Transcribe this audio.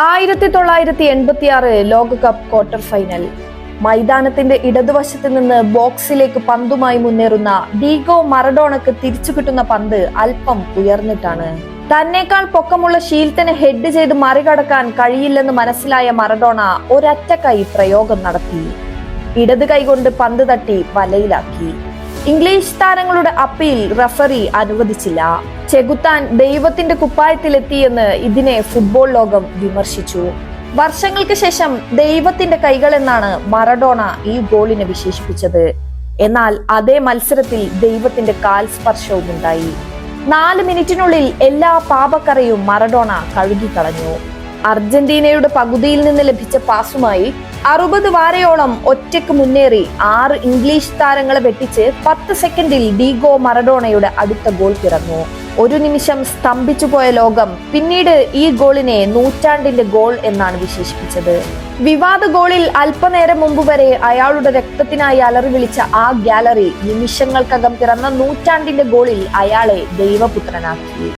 ആയിരത്തി തൊള്ളായിരത്തി എൺപത്തി ആറ് ലോകകപ്പ് ക്വാർട്ടർ ഫൈനൽ. മൈതാനത്തിന്റെ ഇടതുവശത്ത് നിന്ന് ബോക്സിലേക്ക് പന്തുമായി മുന്നേറുന്ന ഡീഗോ മറഡോണക്ക് തിരിച്ചു കിട്ടുന്ന പന്ത് അല്പം ഉയർന്നിട്ടാണ്. തന്നേക്കാൾ പൊക്കമുള്ള ഷീൽത്തിനെ ഹെഡ് ചെയ്ത് മറികടക്കാൻ കഴിയില്ലെന്ന് മനസ്സിലായ മറഡോണ ഒരറ്റ കൈ പ്രയോഗം നടത്തി. ഇടത് കൈകൊണ്ട് പന്ത് തട്ടി വലയിലാക്കി. ഇംഗ്ലീഷ് താരങ്ങളുടെ അപ്പീൽ റഫറി അനുവദിച്ചില്ല. ചെകുത്താൻ ദൈവത്തിന്റെ കുപ്പായത്തിലെത്തിയെന്ന് ഇതിനെ ഫുട്ബോൾ ലോകം വിമർശിച്ചു. വർഷങ്ങൾക്ക് ശേഷം ദൈവത്തിന്റെ കൈകൾ എന്നാണ് മറഡോണ ഈ ഗോളിനെ വിശേഷിപ്പിച്ചത്. എന്നാൽ അതേ മത്സരത്തിൽ ദൈവത്തിന്റെ കാൽ സ്പർശവും ഉണ്ടായി നാല് മിനിറ്റിനുള്ളിൽ എല്ലാ പാപക്കറയും മറഡോണ കഴുകിക്കളഞ്ഞു. അർജന്റീനയുടെ പകുതിയിൽ നിന്ന് ലഭിച്ച പാസുമായി അറുപത് വാരയോളം ഒറ്റയ്ക്ക് മുന്നേറി ആറ് ഇംഗ്ലീഷ് താരങ്ങളെ വെട്ടിച്ച് പത്ത് സെക്കൻഡിൽ ഡീഗോ മറഡോണയുടെ അടുത്ത ഗോൾ പിറന്നു. ഒരു നിമിഷം സ്തംഭിച്ചു പോയ ലോകം പിന്നീട് ഈ ഗോളിനെ നൂറ്റാണ്ടിന്റെ ഗോൾ എന്നാണ് വിശേഷിപ്പിച്ചത്. വിവാദ ഗോളിൽ അല്പനേരം മുമ്പ് വരെ അയാളുടെ രക്തത്തിനായി അലറി വിളിച്ച ആ ഗാലറി നിമിഷങ്ങൾക്കകം പിറന്ന നൂറ്റാണ്ടിന്റെ ഗോളിൽ അയാളെ ദൈവപുത്രനാക്കി.